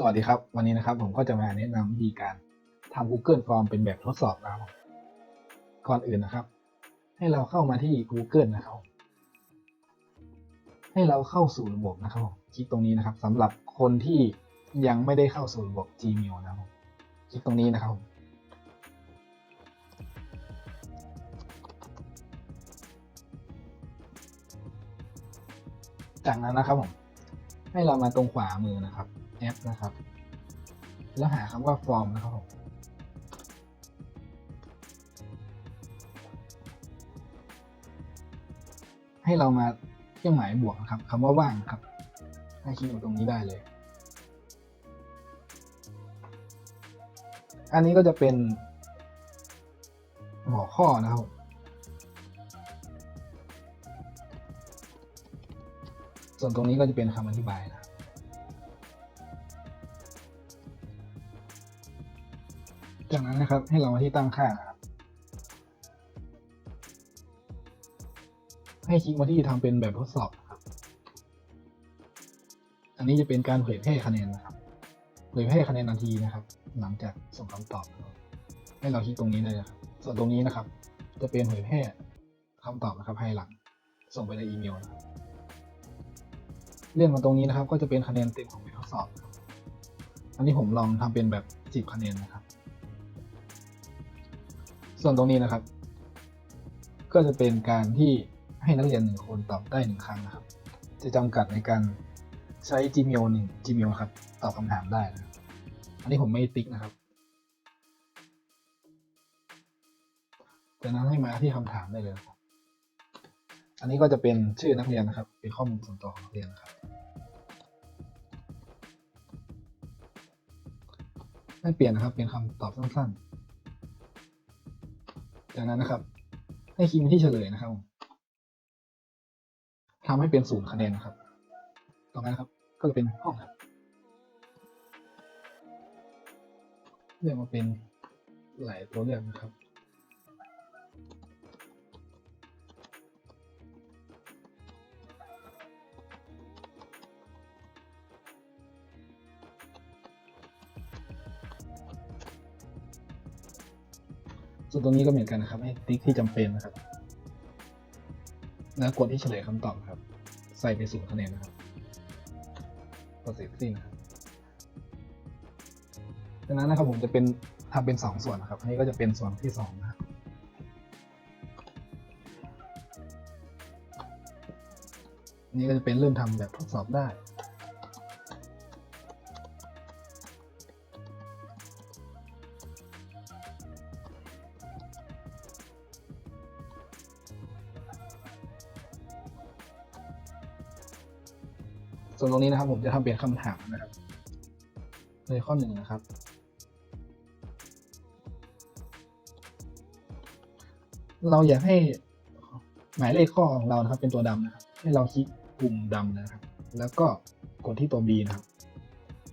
สวัสดีครับ วันนี้นะครับผมก็จะมาแนะนำวิธีการทำ Google Form เป็นแบบทดสอบนะครับก่อนอื่นนะครับ ให้เราเข้ามาที่ Google นะครับ ให้เราเข้าสู่ระบบนะครับคลิกตรงนี้นะครับสำหรับคนที่ยังไม่ได้เข้าสู่ระบบ Gmail นะครับคลิกตรงนี้นะครับจากนั้นนะครับผมให้เรามาตรงขวามือนะครับ แอปนะครับ แล้วหาคำว่าฟอร์มนะครับผมให้เรามาเครื่องหมายบวกนะครับคำว่าว่างครับให้คลิกอยู่ตรงนี้ได้เลย อันนี้ก็จะเป็นหัวข้อนะครับส่วนตรงนี้ก็จะเป็นคำอธิบายนะ จากนั้นนะครับ ให้เรามาที่ตั้งค่านะครับให้คลิกมาที่ทำเป็นแบบทดสอบครับอันนี้จะเป็นการเผยแพร่คะแนนนะครับ เผยแพร่คะแนนทันทีนะครับ หลังจากส่งคำตอบ ให้เราคลิกตรงนี้เลยนะครับส่วนตรงนี้นะครับ จะเป็นเผยแพร่คำตอบนะครับภายหลัง ส่งไปในอีเมลนะครับเรื่องของตรงนี้นะครับ ก็จะเป็นคะแนนเต็มของแบบทดสอบ อันนี้ผมลองทำเป็นแบบ 10 คะแนนนะครับ ส่วนตรงนี้นะครับ ก็จะเป็นการที่ให้นักเรียนหนึ่งคนตอบได้หนึ่งครั้งนะครับ จะจำกัดในการใช้ Gmail หนึ่ง Gmail ครับ ตอบคำถามได้นะอันนี้ผมไม่ติ๊กนะครับจากนั้นให้มาที่คำถามได้เลยนะครับอันนี้ก็จะเป็นชื่อนักเรียนนะครับ เป็นข้อมูลส่วนตัวของนักเรียนนะครับให้เปลี่ยนนะครับ เป็นคำตอบสั้นๆ จากนั้นนะครับ ให้คีย์มาที่เฉลยนะครับทำให้เป็นศูนย์คะแนนนะครับ ต่อมานะครับ ก็จะเป็นห้องครับเลือกมาเป็นหลายตัวเลือกนะครับ วนตรงนี้ก็เหมือนกันนะครับ ให้ติ๊กที่จำเป็นนะครับ แล้วกดที่เฉลยคำตอบครับ ใส่ไปศูนย์คะแนนนะครับกดเสร็จสิ้นะครับจากนั้นนะครับผมจะเป็นทำเป็นสองส่วนนะครับ อันนี้ก็จะเป็นส่วนที่สองนะครับนนี้ก็จะเป็นเริ่มทำแบบทดสอบได้ ส่วนตรงนี้นะครับผมจะทำเป็นคำถามนะครับ ในข้อหนึ่งนะครับ เราอยากให้หมายเลขข้อของเรานะครับ เป็นตัวดำนะครับ ให้เราคลิกปุ่มดำนะครับ แล้วก็กดที่ตัว B นะครับ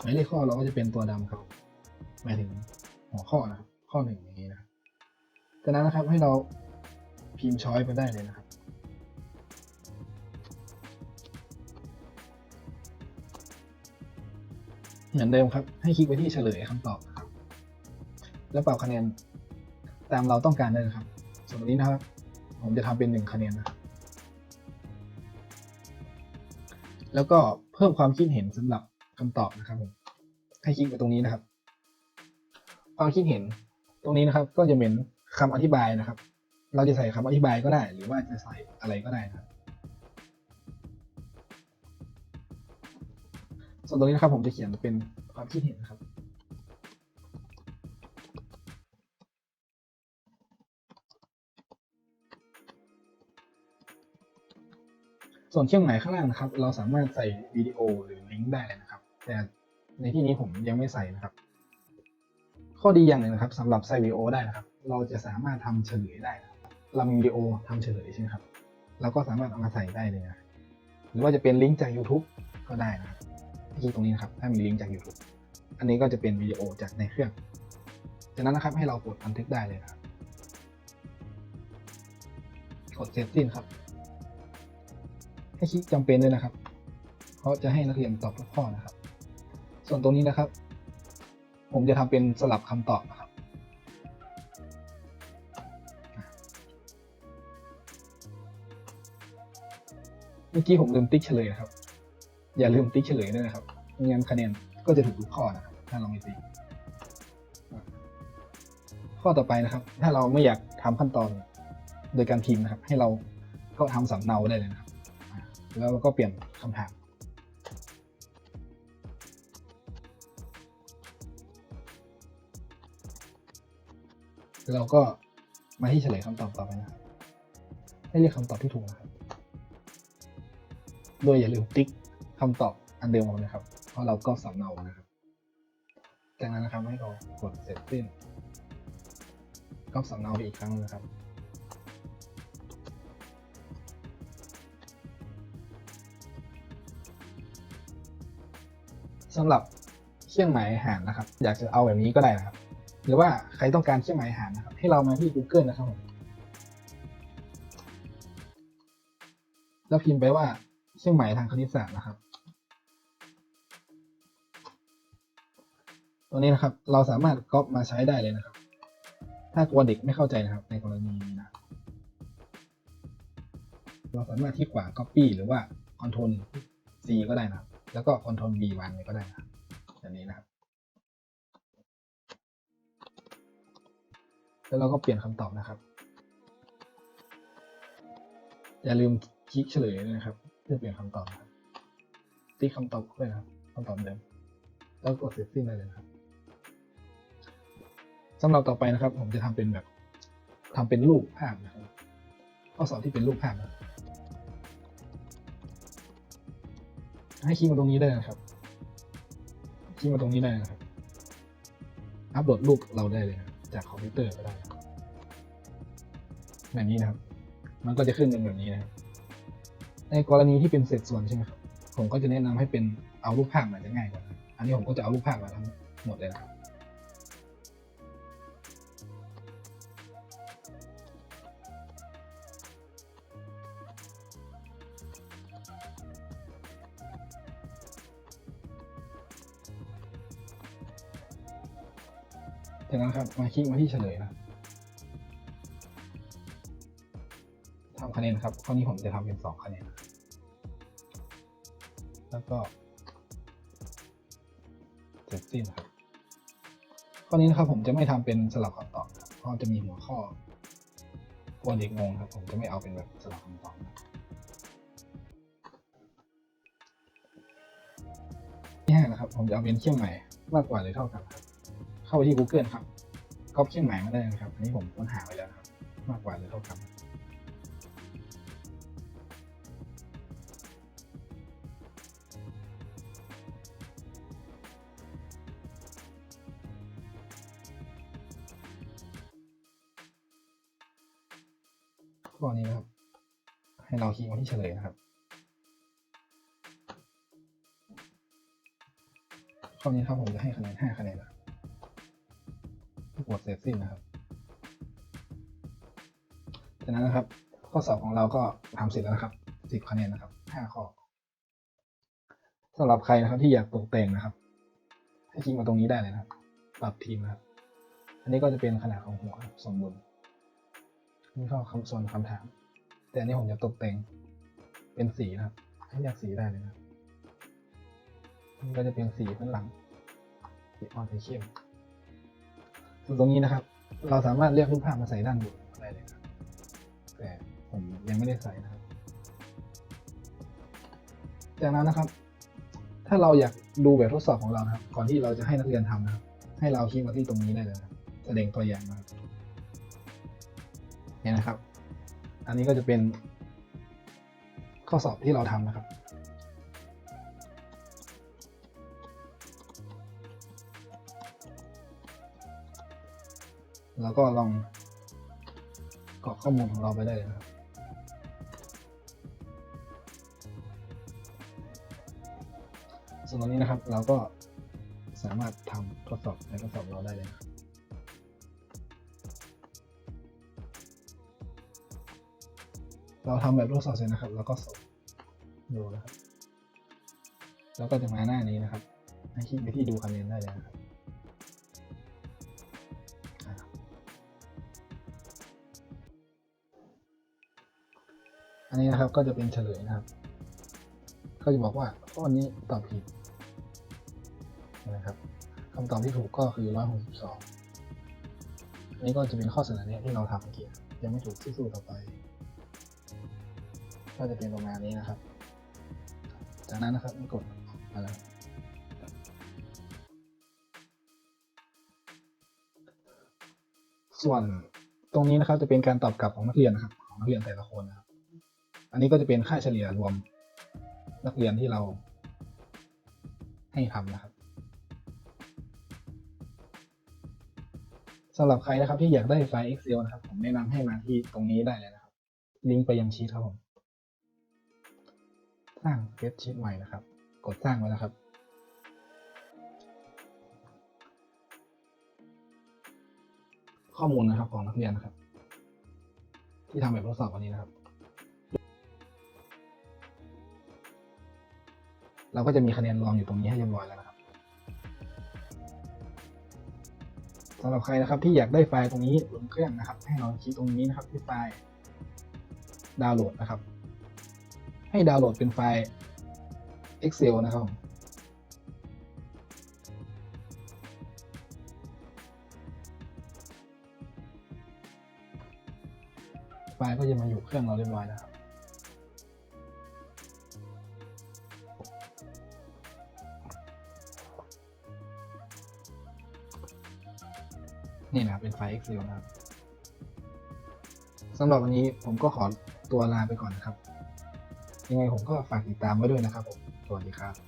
หมายเลขข้อเราก็จะเป็นตัวดำครับ หมายถึงหัวข้อนะครับ ข้อหนึ่งอย่างนี้นะจากนั้นนะครับให้เราพิมพ์ช้อยไปได้เลยนะครับ เหมือนเดิมครับ ให้คลิกไปที่เฉลยคำตอบครับ แล้วเป่าคะแนนตามเราต้องการได้นะครับ ส่วนตรงนี้นะครับ ผมจะทำเป็นหนึ่งคะแนนนะแล้วก็เพิ่มความคิดเห็นสำหรับคำตอบนะครับผมให้คลิกไปตรงนี้นะครับ ความคิดเห็นตรงนี้นะครับ ก็จะเป็นคำอธิบายนะครับ เราจะใส่คำอธิบายก็ได้ หรือว่าจะใส่อะไรก็ได้นะครับ ส่วนตรงนี้นะครับผมจะเขียนเป็นความคิดเห็นนะครับ ส่วนเครื่องหมายข้างล่างนะครับ เราสามารถใส่วิดีโอหรือลิงก์ได้เลยนะครับ แต่ในที่นี้ผมยังไม่ใส่นะครับ ข้อดีอย่างหนึ่งนะครับสำหรับใส่วิดีโอได้นะครับ เราจะสามารถทำเฉลยได้เรามีวิดีโอทำเฉลยใช่ไหมครับเราก็สามารถเอามาใส่ได้เลยนะหรือว่าจะเป็นลิงก์จาก YouTube ก็ได้นะ ครับคลิกตรงนี้นะครับถ้มีลิงก์จาก YouTube อันนี้ก็จะเป็นวิดีโอจากในเครื่อง จากนั้นนะครับให้เรากดบันทึกได้เลยครับ กดเสร็จสิ้นครับ ให้คลิกจำเป็นด้วยนะครับ เพราะจะให้นักเรียนตอบทุกข้อนะครับ ส่วนตรงนี้นะครับ ผมจะทำเป็นสลับคำตอบนะครับเมื่อกี้ผมลืมติ๊กเฉลยนะครับ อย่าลืมติ๊กเฉลยด้วยนะครับไม่งั้นคะแนนก็จะถูกทุกข้อนะครับถ้าเราไม่ติ๊กข้อต่อไปนะครับ ถ้าเราไม่อยากทำขั้นตอนโดยการพิมพ์นะครับ ให้เราก็ทำสำเนาได้เลยนะครับ แล้วเราก็เปลี่ยนคำถามเราก็มาที่เฉลยคำตอบต่อไปนะครับให้เรียกคำตอบที่ถูกนะครับ โดยอย่าลืมติ๊ก คำตอบอันเดิมของเรานะครับ เพราะเราก็สำเนานะครับ จากนั้นนะครับให้เรากดเสร็จสิ้นก็สำเนาไปอีกครั้งนะครับ สำหรับเครื่องหมายหารนะครับ อยากจะเอาแบบนี้ก็ได้นะครับ หรือว่าใครต้องการเครื่องหมายหารนะครับ ให้เรามาที่ Google นะครับผมแล้วพิมพ์ไปว่าเครื่องหมายทางคณิตศาสตร์นะครับ ตัวนี้นะครับ เราสามารถก๊อปมาใช้ได้เลยนะครับ ถ้ากลัวเด็กไม่เข้าใจนะครับ ในกรณีนี้นะเราสามารถที่ขวา Copy หรือว่า Ctrl C ก็ได้นะครับ แล้วก็ Ctrl V วางไว้ก็ได้นะครับแบบนี้นะครับ แล้วเราก็เปลี่ยนคำตอบนะครับ อย่าลืมคลิกเฉลยนะครับ เพื่อเปลี่ยนคำตอบนะครับติ๊กคำตอบด้วยนะครับคำตอบเดิมแล้วกดเสร็จสิ้นได้เลยนะครับ สำหรับต่อไปนะครับ ผมจะทำเป็นแบบทำเป็นรูปภาพนะครับข้อสอบที่เป็นรูปภาพนะให้คลิกมาตรงนี้ได้นะครับคลิกมาตรงนี้ได้นะครับ อัปโหลดรูปเราได้เลยนะจากคอมพิวเตอร์ก็ได้แบบนี้นะครับ มันก็จะขึ้นเป็นแบบนี้นะครับในกรณีที่เป็นเศษส่วนใช่ไหมครับ ผมก็จะแนะนำให้เป็นเอารูปภาพมาจะง่ายกว่า อันนี้ผมก็จะเอารูปภาพมาทั้งหมดเลยนะครับ จากนั้นครับมาคลิกมาที่เฉลยนะทำคะแนนครับข้อนี้ผมจะทำเป็นสองคะแนนแล้วก็เสร็จสิ้นครับข้อนี้นะครับผมจะไม่ทำเป็นสลับคำตอบนะครับเพราะจะมีหัวข้อกลัวเด็กงงครับ ผมจะไม่เอาเป็นแบบสลับคำตอบนะครับที่ห้านะครับ ผมจะเอาเป็นเครื่องหมายมากกว่าหรือเท่ากันครับาไปที่ Google ครับก๊อปเครื่องหมายมาได้นะครับ อันนี้ผมค้นหาไว้แล้วครับ มากกว่าหรือเท่ากันข้อนี้นะครับ ให้เราคลิกมาที่เฉลยนะครับข้อนี้ครับผมจะให้คะแนน5คะแนนนะ ครับกดเสร็จสิ้นนะครับ จากนั้นนะครับ ข้อสอบของเราก็ทำเสร็จแล้วนะครับ10คะแนนนะครับ5ข้อสำหรับใครนะครับที่อยากตกแต่งนะครับ ให้คลิกมาตรงนี้ได้เลยนะครับ ปรับทีมนะครับ อันนี้ก็จะเป็นขนาดของหัวสมบูรณ์นี่ก็คำส่วนคำถาม แต่อันนี้ผมจะตกแต่งเป็นสีนะครับ ให้เลือกสีได้เลยนะครับนี่ก็จะเป็นสีข้างหลังสีอ่อนสีเข้ม ส่วนตรงนี้นะครับ เราสามารถเลือกรูปภาพมาใส่ด้านบนได้เลยครับแต่ผมยังไม่ได้ใส่นะครับ จากนั้นนะครับ ถ้าเราอยากดูแบบทดสอบของเรานะครับ ก่อนที่เราจะให้นักเรียนทำนะครับ ให้เราคลิกมาที่ตรงนี้ได้เลยนะครับแสดงตัวอย่างนะครับเนี่ยนะครับ อันนี้ก็จะเป็นข้อสอบที่เราทำนะครับ แล้วก็ลองกรอกข้อมูลของเราไปได้เลยนะครับส่วนตรงนี้นะครับเราก็สามารถทำทดสอบในทดสอบเราได้เลยนะเราทำแบบทดสอบเสร็จนะครับ แล้วก็ส่งดูนะครับ แล้วก็จะมาหน้านี้นะครับให้คลิกไปที่ดูคะแนนได้เลยนะครับ อันนี้นะครับก็จะเป็นเฉลยนะครับ ก็จะบอกว่าข้อนี้ตอบผิดนะครับคำตอบที่ถูกก็คือร้อยหกสิบสองอันนี้ก็จะเป็นข้อเสนอแนะที่เราทำเมื่อกี้ยังไม่ถูกสู้ต่อไป ก็จะเป็นประมาณนี้นะครับ จากนั้นนะครับกดมาแล้วส่วนตรงนี้นะครับจะเป็นการตอบกลับของนักเรียนนะครับ ของนักเรียนแต่ละคนนะครับ อันนี้ก็จะเป็นค่าเฉลี่ยรวมนักเรียนที่เราให้ทำนะครับสำหรับใครนะครับที่อยากได้ไฟล์ Excel นะครับ ผมแนะนำให้มาที่ตรงนี้ได้เลยนะครับ ลิงก์ไปยังชีทครับผม สร้างเฟซชีทใหม่นะครับ กดสร้างไว้แล้วครับ ข้อมูลนะครับของนักเรียนนะครับ ที่ทำแบบทดสอบวันนี้นะครับ เราก็จะมีคะแนนรวมอยู่ตรงนี้ให้เรียบร้อยแล้วนะครับสำหรับใครนะครับที่อยากได้ไฟล์ตรงนี้ลงเครื่องนะครับ ให้เราคลิกตรงนี้นะครับที่ไฟล์ดาวน์โหลดนะครับ ให้ดาวน์โหลดเป็นไฟล์ Excel นะครับไฟล์ก็จะมาอยู่เครื่องเราเรียบร้อยแล้วครับ นี่นะครับเป็นไฟล์ Excel นะครับสำหรับวันนี้ผมก็ขอตัวลาไปก่อนนะครับ ยังไงผมก็ฝากติดตามไว้ด้วยนะครับผมสวัสดีครับ